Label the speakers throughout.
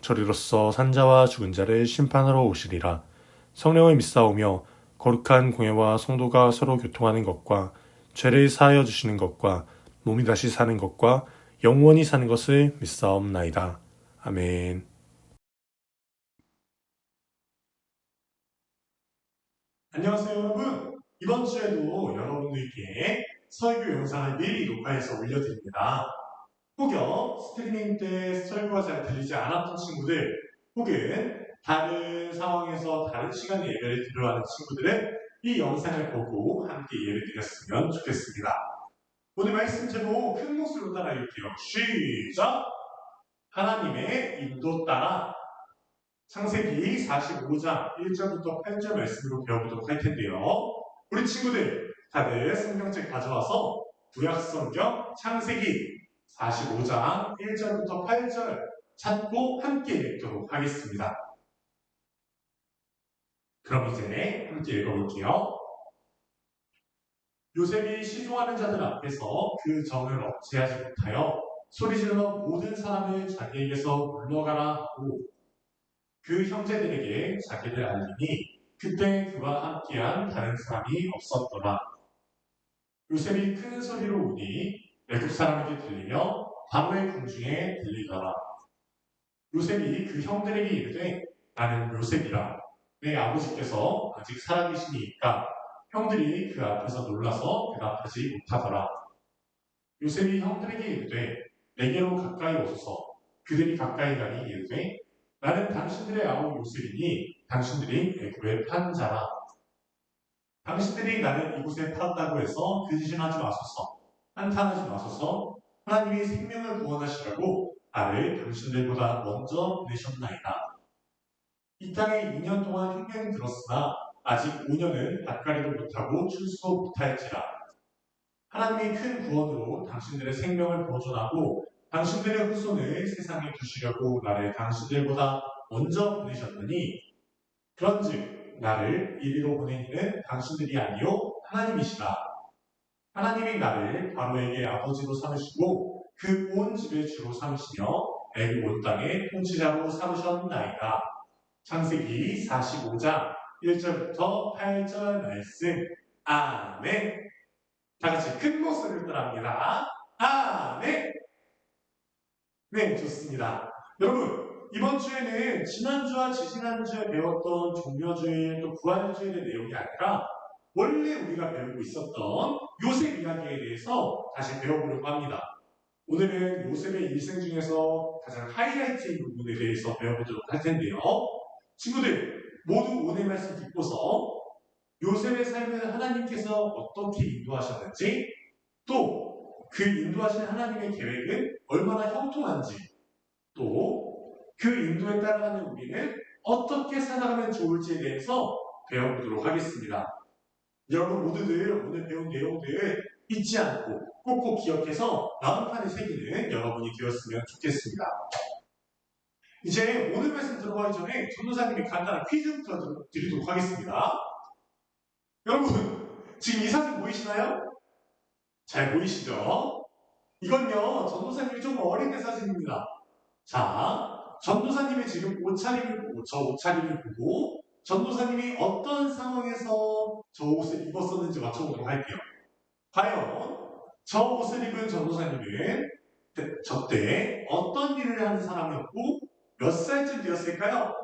Speaker 1: 저리로서 산자와 죽은 자를 심판하러 오시리라. 성령을 믿사오며 거룩한 공예와 성도가 서로 교통하는 것과 죄를 사하여 주시는 것과 몸이 다시 사는 것과 영원히 사는 것을 믿사옵나이다. 아멘. 안녕하세요 여러분. 이번 주에도 여러분들께 설교 영상을 미리 녹화해서 올려드립니다. 혹여 스트리밍 때 설교가 잘 들리지 않았던 친구들 혹은 다른 상황에서 다른 시간에 예배를 드려 하는 친구들은 이 영상을 보고 함께 예배 드렸으면 좋겠습니다. 오늘 말씀 제목 큰 목소리로 따라할게요. 시작! 하나님의 인도 따라 창세기 45장 1절부터 8절 말씀으로 배워보도록 할 텐데요. 우리 친구들 다들 성경책 가져와서 구약성경 창세기 45장 1절부터 8절 찾고 함께 읽도록 하겠습니다. 그럼 이제 함께 읽어볼게요. 요셉이 시종하는 자들 앞에서 그 정을 억제하지 못하여 소리질러 모든 사람을 자기에게서 물러가라 하고 그 형제들에게 자기를 알리니 그때 그와 함께한 다른 사람이 없었더라. 요셉이 큰 소리로 우니 외국 사람에게 들리며 바로의 궁중에 들리더라. 요셉이 그 형들에게 이르되 나는 요셉이라 내 아버지께서 아직 살아계시니까 형들이 그 앞에서 놀라서 대답하지 못하더라. 요셉이 형들에게 이르되 내게로 가까이 오소서 그들이 가까이 가니 이르되 나는 당신들의 아우 요셉이니 당신들이 애굽에 판 자라. 당신들이 나를 이곳에 팔았다고 해서 근심하지 마소서. 한탄하지 마소서. 하나님이 생명을 구원하시라고 나를 당신들보다 먼저 보내셨나이다. 이 땅에 2년 동안 흉년이 들었으나 아직 5년은 밭가리도 못하고 출수도 못할지라. 하나님이 큰 구원으로 당신들의 생명을 보존하고 당신들의 후손을 세상에 두시려고 나를 당신들보다 먼저 보내셨느니 그런즉 나를 이리로 보낸 이는 당신들이 아니요 하나님이시라. 하나님이 나를 바로에게 아버지로 삼으시고 그 온 집의 주로 삼으시며 애굽 온 땅의 통치자로 삼으셨나이다. 창세기 45장 1절부터 8절 말씀 아멘 다 같이 큰 목소리를 따라합니다. 아멘 네 좋습니다. 여러분 이번 주에는 지난주와 지지난주에 배웠던 종려주일 또 부활주일의 내용이 아니라 원래 우리가 배우고 있었던 요셉 이야기에 대해서 다시 배워보려고 합니다. 오늘은 요셉의 일생 중에서 가장 하이라이트인 부분에 대해서 배워보도록 할 텐데요. 친구들 모두 오늘 말씀 듣고서 요셉의 삶을 하나님께서 어떻게 인도하셨는지 또 그 인도하신 하나님의 계획은 얼마나 형통한지 또 그 인도에 따라가는 우리는 어떻게 살아가면 좋을지에 대해서 배워보도록 하겠습니다. 여러분 모두들 오늘 배운 내용들 잊지 않고 꼭꼭 기억해서 마음판에 새기는 여러분이 되었으면 좋겠습니다. 이제 오늘 말씀 들어가기 전에 전도사님이 간단한 퀴즈부터 드리도록 하겠습니다. 여러분 지금 이 사진 보이시나요? 잘 보이시죠? 이건요 전도사님이 좀 어린 때 사진입니다. 자 전도사님의 지금 옷차림을 보고 저 옷차림을 보고 전도사님이 어떤 상황에서 저 옷을 입었었는지 맞춰보도록 할게요. 과연 저 옷을 입은 전도사님은 저때 어떤 일을 하는 사람이었고 몇 살쯤 되었을까요?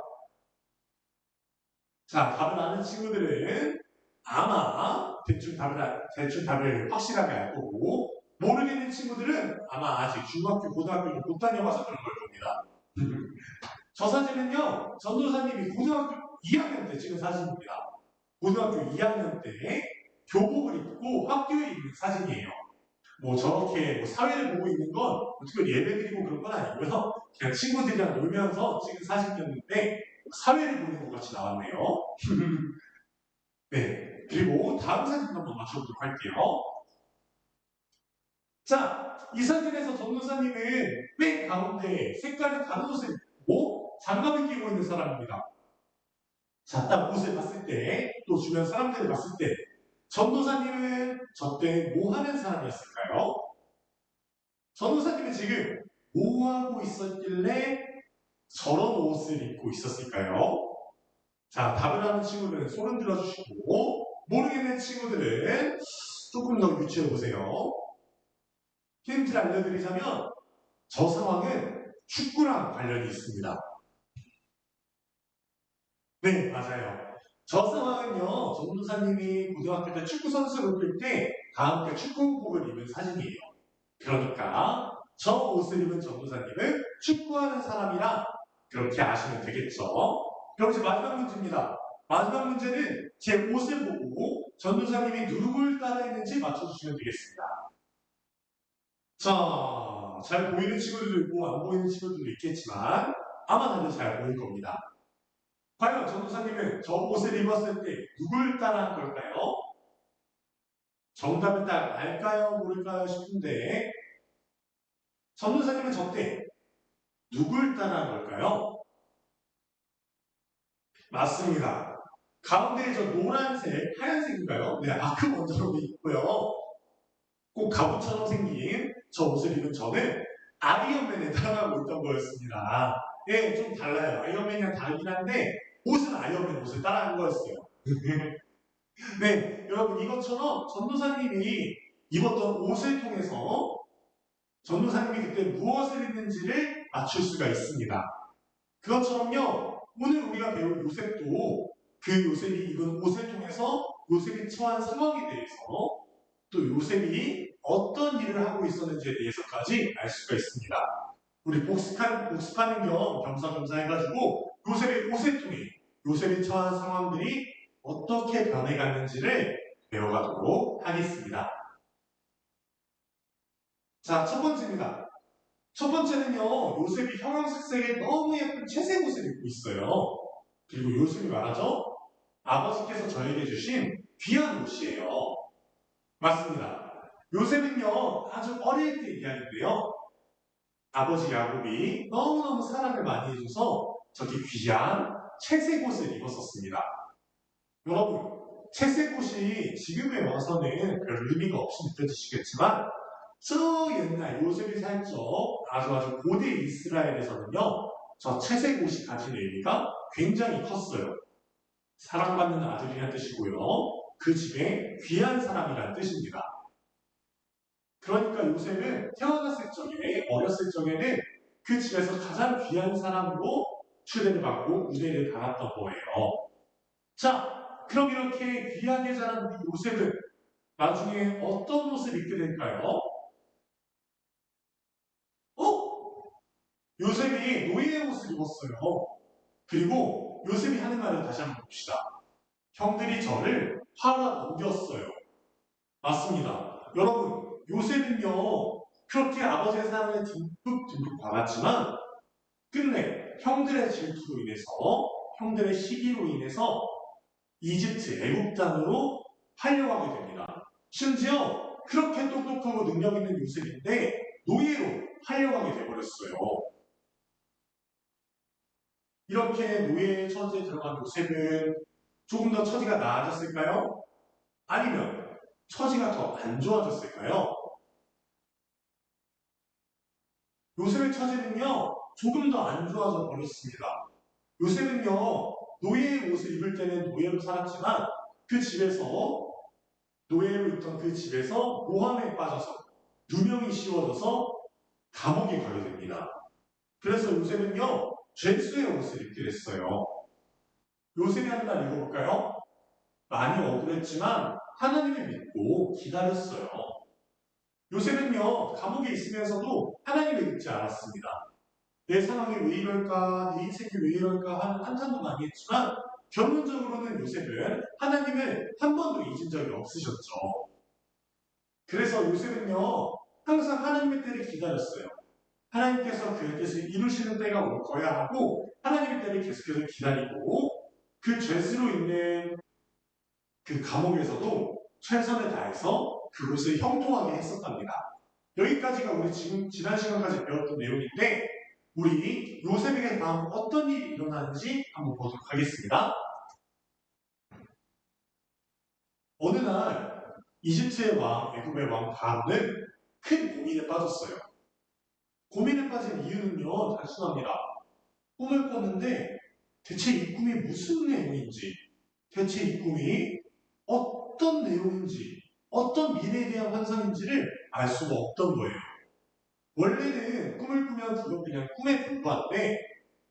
Speaker 1: 자, 답을 아는 친구들은 아마 대충 답을, 알- 대충 답을 확실하게 알 거고 모르겠는 친구들은 아마 아직 중학교, 고등학교를 못 다녀와서 그런 걸 겁니다. 저 사진은요, 전도사님이 고등학교 2학년 때 찍은 사진입니다. 고등학교 2학년 때 교복을 입고 학교에 있는 사진이에요. 뭐 저렇게 뭐 사회를 보고 있는 건 특별히 예배 드리고 그런 건 아니고요. 그냥 친구들이랑 놀면서 찍은 사진이었는데 사회를 보는 것 같이 나왔네요. 네. 그리고 다음 사진 한번 맞춰보도록 할게요. 자, 이 사진에서 전도사님은 맨 가운데 색깔이 다른 옷을 입고 장갑을 끼고 있는 사람입니다. 자, 딱 옷을 봤을 때, 또 주변 사람들을 봤을 때, 전도사님은 저때 뭐 하는 사람이었을까요? 전도사님은 지금 뭐 하고 있었길래 저런 옷을 입고 있었을까요? 자, 답을 하는 친구들은 소름 들어주시고, 모르겠는 친구들은 조금 더 유추해 보세요. 힌트를 알려드리자면, 저 상황은 축구랑 관련이 있습니다. 네, 맞아요. 저 상황은요, 전도사님이 고등학교 때 축구 선수로 뛸때 다 함께 축구복을 입은 사진이에요. 그러니까 저 옷을 입은 전도사님은 축구하는 사람이라 그렇게 아시면 되겠죠. 그럼 이제 마지막 문제입니다. 마지막 문제는 제 옷을 보고 전도사님이 누굴 따라했는지 맞춰주시면 되겠습니다. 자, 잘 보이는 친구들도 있고 안 보이는 친구들도 있겠지만 아마 다들 잘 보일 겁니다. 과연 전도사님은 저 옷을 입었을 때 누굴 따라한 걸까요? 정답을 딱 알까요? 모를까요? 싶은데 전도사님은 저때 누굴 따라한 걸까요? 맞습니다. 가운데 저 노란색, 하얀색인가요? 네, 아크 원저로 있고요. 꼭 가부처럼 생긴 저 옷을 입은 저는 아이언맨에 따라하고 있던 거였습니다. 예, 좀 달라요. 아이언맨이랑 다르긴 한데 옷은 아이언맨 옷을 따라한 거였어요. 네, 여러분 이것처럼 전도사님이 입었던 옷을 통해서 전도사님이 그때 무엇을 입는지를 맞출 수가 있습니다. 그것처럼요, 오늘 우리가 배울 요셉도 그 요셉이 입은 옷을 통해서 요셉이 처한 상황에 대해서 또 요셉이 어떤 일을 하고 있었는지에 대해서까지 알 수가 있습니다. 우리 복습한, 복습하는 겸 겸사겸사 해가지고 요셉의 옷을 통해 요셉이 처한 상황들이 어떻게 변해갔는지를 배워가도록 하겠습니다. 자, 첫 번째입니다. 첫 번째는요, 요셉이 형형색색의 너무 예쁜 채색 옷을 입고 있어요. 그리고 요셉이 말하죠? 아버지께서 저에게 주신 귀한 옷이에요. 맞습니다. 요셉은요, 아주 어릴 때 이야기인데요. 아버지 야곱이 너무너무 사랑을 많이 해줘서 저기 귀한 채색 옷을 입었었습니다. 여러분, 채색 옷이 지금에 와서는 별 의미가 없이 느껴지시겠지만 저 옛날 요셉이 살적 아주 아주 고대 이스라엘에서는요 저 채색 옷이 가진 의미가 굉장히 컸어요. 사랑받는 아들이란 뜻이고요. 그 집에 귀한 사람이란 뜻입니다. 그러니까 요셉은 태어났을 어렸을 적에는 그 집에서 가장 귀한 사람으로 추대를 받고 우대를 받았던 거예요. 자, 그럼 이렇게 귀하게 자란 우리 요셉은 나중에 어떤 옷을 입게 될까요? 어? 요셉이 노예의 옷을 입었어요. 그리고 요셉이 하는 말을 다시 한번 봅시다. 형들이 저를 팔아 넘겼어요. 맞습니다. 여러분, 요셉은요, 그렇게 아버지의 사랑을 듬뿍 듬뿍 받았지만, 끝내 형들의 질투로 인해서, 형들의 시기로 인해서 이집트 애국 땅으로 팔려가게 됩니다. 심지어 그렇게 똑똑하고 능력 있는 요셉인데 노예로 팔려가게 돼버렸어요. 이렇게 노예의 처지에 들어간 요셉은 조금 더 처지가 나아졌을까요? 아니면 처지가 더 안 좋아졌을까요? 요셉의 처지는요, 조금 더 안 좋아져 버렸습니다. 요셉은요, 노예의 옷을 입을 때는 노예로 살았지만 그 집에서 노예로 있던 그 집에서 모함에 빠져서 누명이 씌워져서 감옥에 가게 됩니다. 그래서 요셉은요 죄수의 옷을 입게 됐어요. 요셉이 하는 날 읽어볼까요? 많이 억울했지만 하나님을 믿고 기다렸어요. 요셉은요 감옥에 있으면서도 하나님을 믿지 않았습니다. 내 상황이 왜 이럴까, 내 인생이 왜 이럴까 하는 한탄도 많이 했지만 결론적으로는 요셉은 하나님을 한 번도 잊은 적이 없으셨죠. 그래서 요셉은요 항상 하나님의 때를 기다렸어요. 하나님께서 그의 뜻을 이루시는 때가 올 거야 하고 하나님의 때를 계속해서 기다리고 그 죄수로 있는 그 감옥에서도 최선을 다해서 그곳을 형통하게 했었답니다. 여기까지가 우리 지금 지난 시간까지 배웠던 내용인데 우리 요셉에게 다음 어떤 일이 일어나는지 한번 보도록 하겠습니다. 어느 날 이집트의 왕, 애굽의 왕 바로는 큰 고민에 빠졌어요. 고민에 빠진 이유는요, 단순합니다. 꿈을 꿨는데 대체 이 꿈이 무슨 내용인지, 대체 이 꿈이 어떤 내용인지, 어떤 미래에 대한 환상인지를 알 수가 없던 거예요. 원래는 꿈을 꾸면 그건 그냥 꿈에 불과한데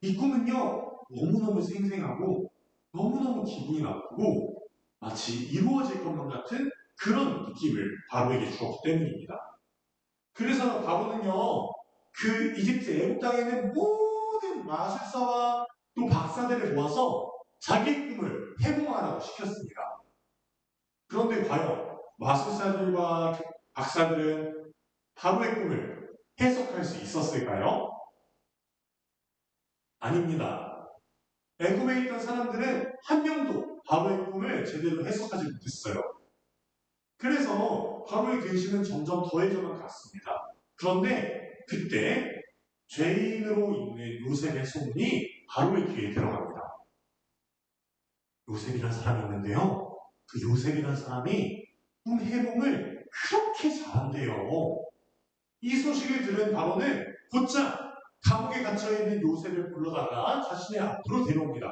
Speaker 1: 이 꿈은요 너무너무 생생하고 너무너무 기분이 나쁘고 마치 이루어질 것만 같은 그런 느낌을 바로에게 주었기 때문입니다. 그래서 바로는요 그 이집트 애국 땅에 있는 모든 마술사와 또 박사들을 모아서 자기 꿈을 해몽하라고 시켰습니다. 그런데 과연 마술사들과 박사들은 바로의 꿈을 해석할 수 있었을까요? 아닙니다. 애굽에 있던 사람들은 한 명도 바로의 꿈을 제대로 해석하지 못했어요. 그래서 바로의 근심은 점점 더해져만 갔습니다. 그런데 그때 죄인으로 있는 요셉의 소문이 바로의 귀에 들어갑니다. 요셉이라는 사람이 있는데요. 그 요셉이라는 사람이 꿈 해몽을 그렇게 잘한대요. 이 소식을 들은 바로는 곧장 감옥에 갇혀있는 요셉을 불러다가 자신의 앞으로 데려옵니다.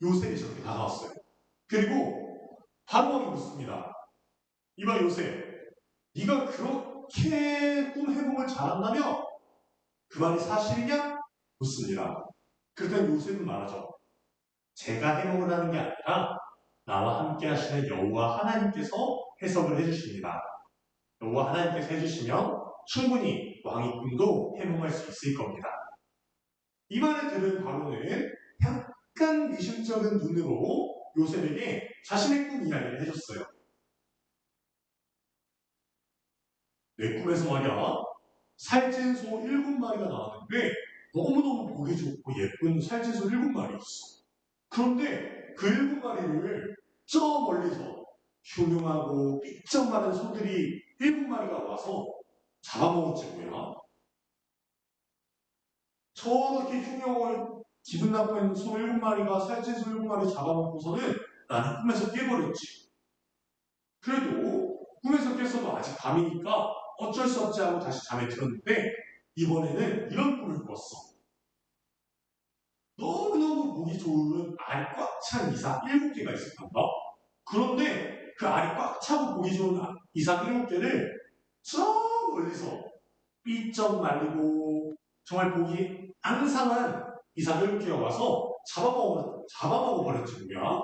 Speaker 1: 요셉이 저렇게 다가왔어요. 그리고 바로 왕이 묻습니다. 이봐 요셉, 네가 그렇게 꿈 해몽을 잘한다며? 그 말이 사실이냐? 묻습니다. 그랬더니 요셉은 말하죠. 제가 해몽을 하는 게 아니라 나와 함께 하시는 여호와 하나님께서 해석을 해주십니다. 여호와 하나님께서 해주시면 충분히 왕의 꿈도 해몽할 수 있을 겁니다. 이 말을 들은 바로는 약간 미심쩍은 눈으로 요셉에게 자신의 꿈 이야기를 해줬어요. 내 꿈에서 말이야 살찐 소 일곱 마리가 나왔는데 너무너무 보기 좋고 예쁜 살찐 소 일곱 마리였어. 그런데 그 일곱 마리를 저 멀리서 흉흉하고 삐쩍 마른 소들이 일곱 마리가 와서 잡아먹었지 뭐야. 저렇게 흉흉하고 기분 나쁜 소 일곱 마리가 살찐 소 일곱 마리 잡아먹고서는 나는 꿈에서 깨버렸지. 그래도 꿈에서 깼어도 아직 밤이니까 어쩔 수 없지 하고 다시 잠에 들었는데 이번에는 이런 꿈을 꿨어. 너무너무 보기 좋은 알꽉찬 이삭 일곱 개가 있었단다. 그런데 그 알이 꽉 차고 보기 좋은 이삭 일곱 개를 저 멀리서 삐쩍 말리고 정말 보기 앙상한 이삭 일곱 개가 와서 잡아먹어, 잡아먹어 버렸지 뭐야.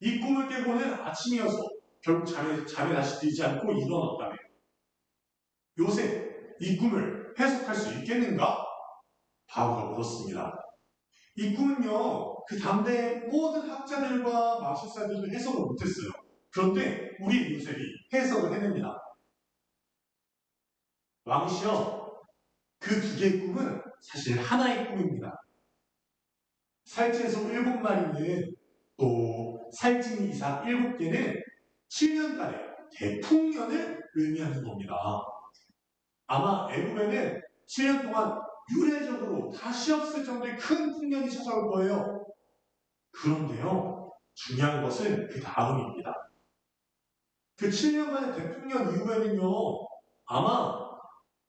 Speaker 1: 이 꿈을 깨고는 아침이어서 결국 잠에, 잠에 다시 들지 않고 일어났다며. 요새 이 꿈을 해석할 수 있겠는가? 바보가 물었습니다. 이 꿈은요, 그 당대의 모든 학자들과 마술사들도 해석을 못했어요. 그런데 우리 요셉이 해석을 해냅니다. 왕이시여, 그 두 개의 꿈은 사실 하나의 꿈입니다. 살찐소 일곱 마리는 또 살찐 이삭 일곱 개는 7년간의 대풍년을 의미하는 겁니다. 아마 애굽에는 7년 동안 유례적으로 다시 없을 정도의 큰 풍년이 찾아올 거예요. 그런데요, 중요한 것은 그 다음입니다. 그 7년간의 대풍년 이후에는요, 아마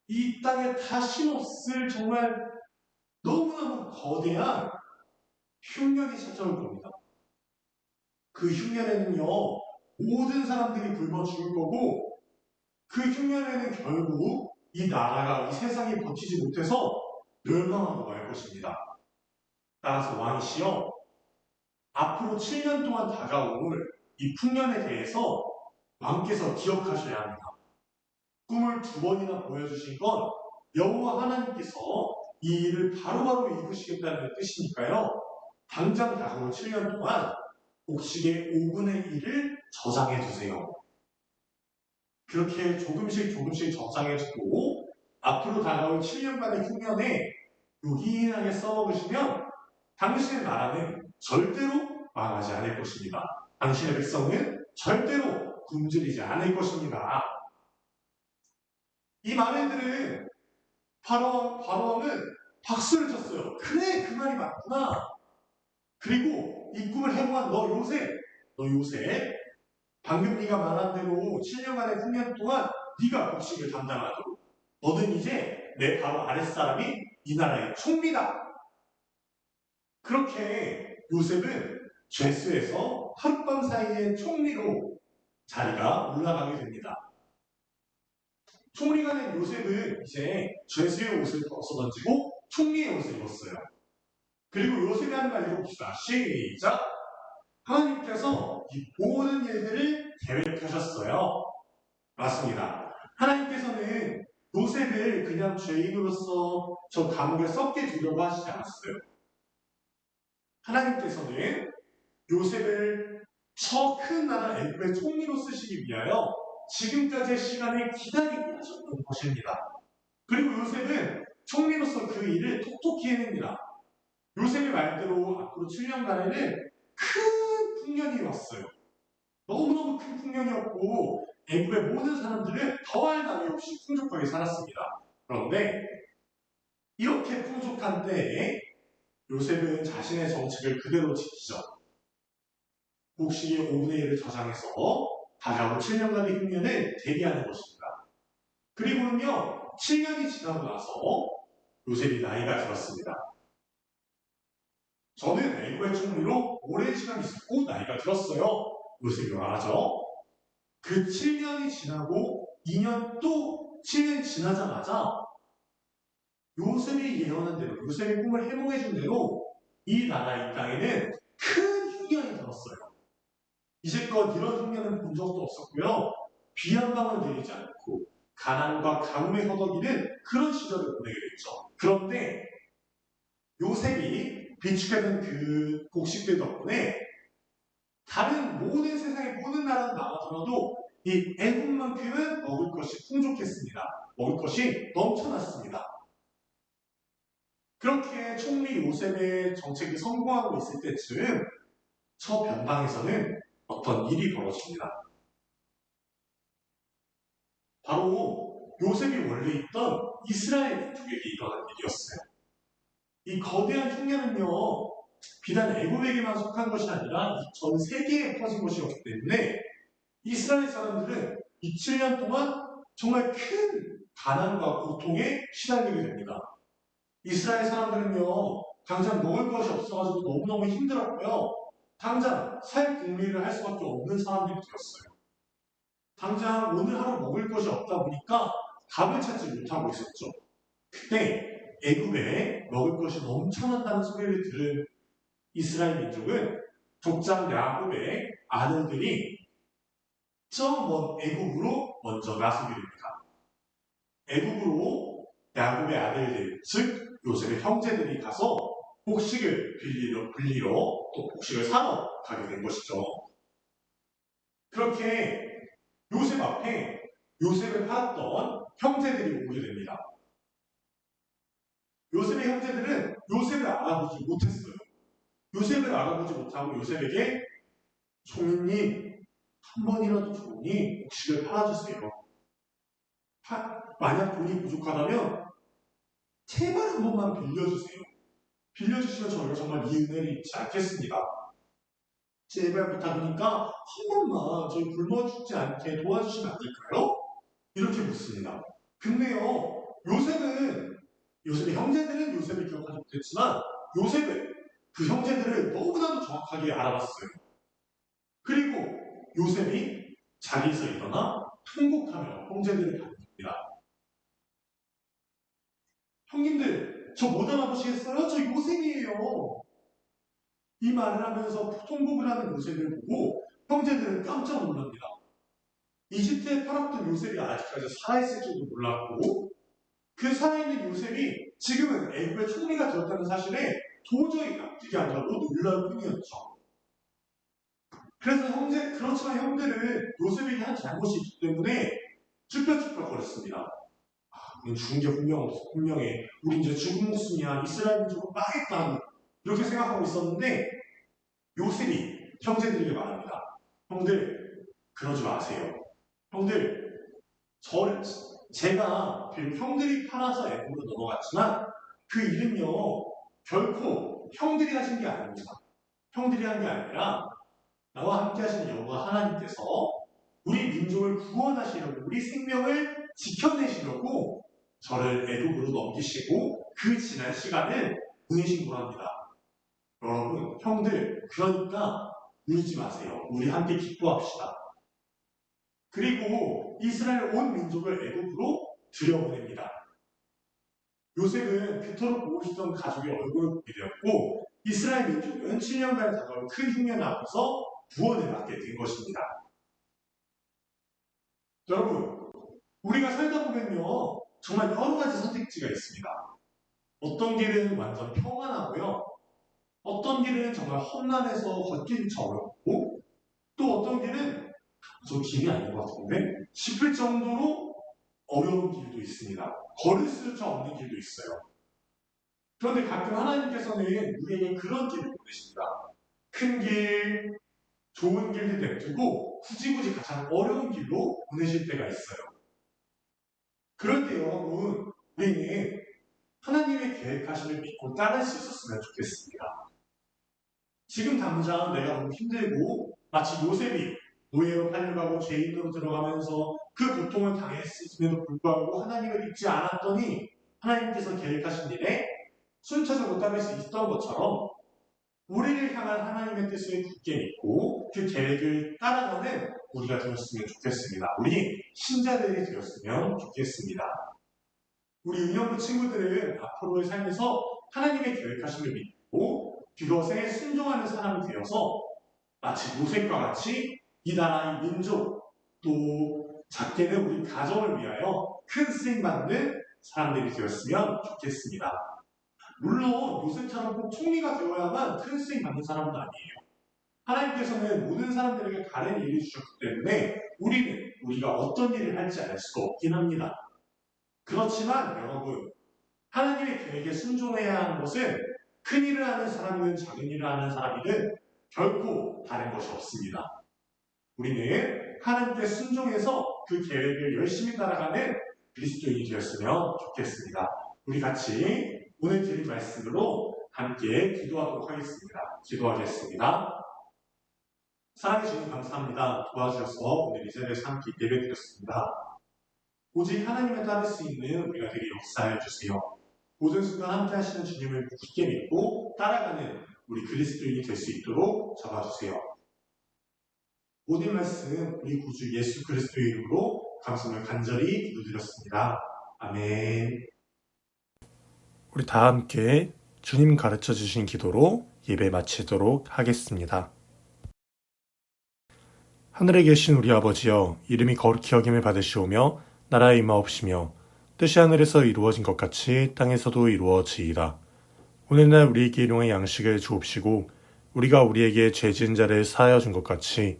Speaker 1: 이 땅에 다시 없을 정말 너무너무 거대한 흉년이 찾아올 겁니다. 그 흉년에는요, 모든 사람들이 굶어 죽을 거고, 그 흉년에는 결국 이 나라가, 이 세상이 버티지 못해서 멸망하고 말 것입니다. 따라서 왕이시여, 앞으로 7년 동안 다가올 이 풍년에 대해서 왕께서 기억하셔야 합니다. 꿈을 두 번이나 보여주신 건 여호와 하나님께서 이 일을 바로바로 이루시겠다는 뜻이니까요. 당장 다가올 7년 동안 곡식의 5분의 1을 저장해 두세요. 그렇게 조금씩 조금씩 정상해지고 앞으로 다가올 7년간의 후년에 요긴하게 써먹으시면 당신의 나라는 절대로 망하지 않을 것입니다. 당신의 백성은 절대로 굶주리지 않을 것입니다. 이 말을 들은 바로, 바로왕은 박수를 쳤어요. 그래, 그 말이 맞구나. 그리고 이 꿈을 해보한 너 요셉, 너 요셉, 방금 네가 말한 대로 7년간의 훈련 동안 네가 복식을 담당하도록 너는 이제 내 바로 아랫사람이 이 나라의 총리다. 그렇게 요셉은 죄수에서 하룻밤 사이에 총리로 자리가 올라가게 됩니다. 총리가 된 요셉은 이제 죄수의 옷을 벗어 던지고 총리의 옷을 입었어요. 그리고 요셉이 하는 말 읽어봅시다. 시작! 하나님께서 이 모든 일들을 계획하셨어요. 맞습니다. 하나님께서는 요셉을 그냥 죄인으로서 저 감옥에 썩게 두려고 하시지 않았어요. 하나님께서는 요셉을 저 큰 나라 애굽의 총리로 쓰시기 위하여 지금까지의 시간을 기다리게 하셨던 것입니다. 그리고 요셉은 총리로서 그 일을 톡톡히 해냅니다. 요셉의 말대로 앞으로 7년간에는 큰 풍년이 왔어요. 너무너무 큰 풍년이었고 애굽의 모든 사람들은 더할 나위 없이 풍족하게 살았습니다. 그런데 이렇게 풍족한 때에 요셉은 자신의 정책을 그대로 지키죠. 곡식의 5분의 1을 저장해서 다가올 7년간의 흉년을 대비하는 것입니다. 그리고는요, 7년이 지나고 나서 요셉이 나이가 들었습니다. 저는 애굽의 총리로 오랜 시간 있었고 나이가 들었어요. 요셉이 말하죠. 그 7년이 지나고 2년 또 7년 지나자마자 요셉이 예언한 대로 요셉의 꿈을 해몽해 준 대로 이 나라 이 땅에는 큰 흉년이 들었어요. 이제껏 이런 흉년을 본 적도 없었고요. 비 한 방울 내리지 않고 가난과 가뭄에 허덕이는 그런 시절을 보내게 됐죠. 그런데 요셉이 비축해둔 그 곡식들 덕분에 다른 모든 세상의 모든 나라는 나가더라도 이 애국만큼은 먹을 것이 풍족했습니다. 먹을 것이 넘쳐났습니다. 그렇게 총리 요셉의 정책이 성공하고 있을 때쯤 저 변방에서는 어떤 일이 벌어집니다. 바로 요셉이 원래 있던 이스라엘 민족에게 일어난 일이었어요. 이 거대한 흉년은요, 비단 애굽에게만 속한 것이 아니라 전 세계에 퍼진 것이었기 때문에 이스라엘 사람들은 이 7년 동안 정말 큰 가난과 고통에 시달리게 됩니다. 이스라엘 사람들은요, 당장 먹을 것이 없어가지고 너무너무 힘들었고요. 당장 살 궁리를 할 수밖에 없는 사람들이 되었어요. 당장 오늘 하루 먹을 것이 없다 보니까 답을 찾지 못하고 있었죠. 그때 애굽에 먹을 것이 넘쳐난다는 소리를 들은 이스라엘 민족은 족장 야곱의 아들들이 저먼 애굽으로 먼저 나서게 됩니다. 애굽으로 야곱의 아들들, 즉 요셉의 형제들이 가서 복식을 빌리러, 빌리러 또 복식을 사러 가게 된 것이죠. 그렇게 요셉 앞에 요셉을 팔았던 형제들이 오게 됩니다. 요셉의 형제들은 요셉을 알아보지 못했어요. 요셉을 알아보지 못하고 요셉에게 총리님 한 번이라도 좋으니 복식을 팔아주세요. 파, 만약 돈이 부족하다면 제발 한 번만 빌려주세요. 빌려주시면 저희가 정말 이 은혜를 잊지 않겠습니다. 제발 부탁이니까 한 번만 저희 굶어 죽지 않게 도와주시면 안 될까요? 이렇게 묻습니다. 근데요, 요셉은, 요셉의 형제들은 요셉을 기억하지 못했지만, 요셉은 그 형제들을 너무나도 정확하게 알아봤어요. 그리고 요셉이 자리에서 일어나 통곡하며 형제들을 가르칩니다. 형님들, 저 못 알아보시겠어요? 저 요셉이에요. 이 말을 하면서 통곡을 하는 요셉을 보고 형제들은 깜짝 놀랍니다. 이집트에 팔았던 요셉이 아직까지 살아있을지도 몰랐고 그 살아있는 요셉이 지금은 애굽의 총리가 되었다는 사실에 도저히 납득이 안 가고 놀랄 뿐이었죠. 그래서 형제, 그렇지만 형들은 요셉에게 한 잘못이 있기 때문에 쭈뼛쭈뼛 거렸습니다. 아, 우린 죽은 게 분명, 분명해. 우리 이제 죽은 목숨이야. 이스라엘 민족은 망했다. 이렇게 생각하고 있었는데 요셉이 형제들에게 말합니다. 형들, 그러지 마세요. 형들, 저를, 제가 비록 형들이 팔아서 애국으로 넘어갔지만 그 일은요, 결코 형들이 하신 게 아닙니다. 형들이 한 게 아니라 나와 함께 하시는 여호와 하나님께서 우리 민족을 구원하시려고 우리 생명을 지켜내시려고 저를 애국으로 넘기시고 그 지난 시간을 보내신 거랍니다. 여러분, 형들, 그러니까 울지 마세요. 우리 함께 기뻐합시다. 그리고 이스라엘 온 민족을 애국으로 들여보냅니다. 요셉은 그토록 보고 싶던 가족의 보게 되었고 이스라엘 민족은 7년간 다가올 큰 흉년 앞에서 구원을 받게 된 것입니다. 여러분, 우리가 살다 보면요, 정말 여러 가지 선택지가 있습니다. 어떤 길은 완전 평안하고요, 어떤 길은 정말 험난해서 걷기조차 어렵고, 또 어떤 길은 저 길이 아닌 것 같은데 싶을 정도로 어려운 길도 있습니다. 걸을 수조차 없는 길도 있어요. 그런데 가끔 하나님께서는 우리에게 그런 길을 보내십니다. 큰 길, 좋은 길도 냅두고 굳이 굳이 가장 어려운 길로 보내실 때가 있어요. 그럴 때 여러분, 우리는 하나님의 계획하심을 믿고 따를 수 있었으면 좋겠습니다. 지금 당장 내가 너무 힘들고 마치 요셉이 노예로 팔려가고 죄인으로 들어가면서 그 고통을 당했음에도 불구하고 하나님을 잊지 않았더니 하나님께서 계획하신 일에 순차적으로 따를 수 있던 것처럼 우리를 향한 하나님의 뜻을 굳게 믿고 그 계획을 따라가는 우리가 되었으면 좋겠습니다. 우리 신자들이 되었으면 좋겠습니다. 우리 은영부 친구들은 앞으로의 삶에서 하나님의 계획하심을 믿고 그것에 순종하는 사람이 되어서 마치 요셉과 같이 이 나라의 민족 또 작게는 우리 가정을 위하여 큰 쓰임 받는 사람들이 되었으면 좋겠습니다. 물론 요셉처럼 꼭 총리가 되어야만 큰 쓰임 받는 사람은 아니에요. 하나님께서는 모든 사람들에게 다른 일을 주셨기 때문에 우리는 우리가 어떤 일을 할지 알 수가 없긴 합니다. 그렇지만 여러분 하나님의 계획에 순종해야 하는 것은 큰 일을 하는 사람이든 작은 일을 하는 사람이든 결코 다른 것이 없습니다. 우리는 하나님께 순종해서 그 계획을 열심히 따라가는 그리스도인이 되었으면 좋겠습니다. 우리 같이 오늘 드린 말씀으로 함께 기도하도록 하겠습니다. 기도하겠습니다. 사랑해 주님 감사합니다. 도와주셔서 오늘 이 자리에서 함께 예배드렸습니다. 오직 하나님을 따를 수 있는 우리가 되게 역사해 주세요. 모든 순간 함께 하시는 주님을 굳게 믿고 따라가는 우리 그리스도인이 될 수 있도록 잡아주세요. 모든 말씀 우리 구주 예수 그리스도 이름으로 감사를 간절히 기도드렸습니다. 아멘.
Speaker 2: 우리 다 함께 주님 가르쳐 주신 기도로 예배 마치도록 하겠습니다. 하늘에 계신 우리 아버지여 이름이 거룩히 여김을 받으시오며 나라의 임하옵시며 뜻이 하늘에서 이루어진 것 같이 땅에서도 이루어지이다. 오늘날 우리에게 일용의 양식을 주옵시고 우리가 우리에게 죄 지은 자를 사하여 준 것 같이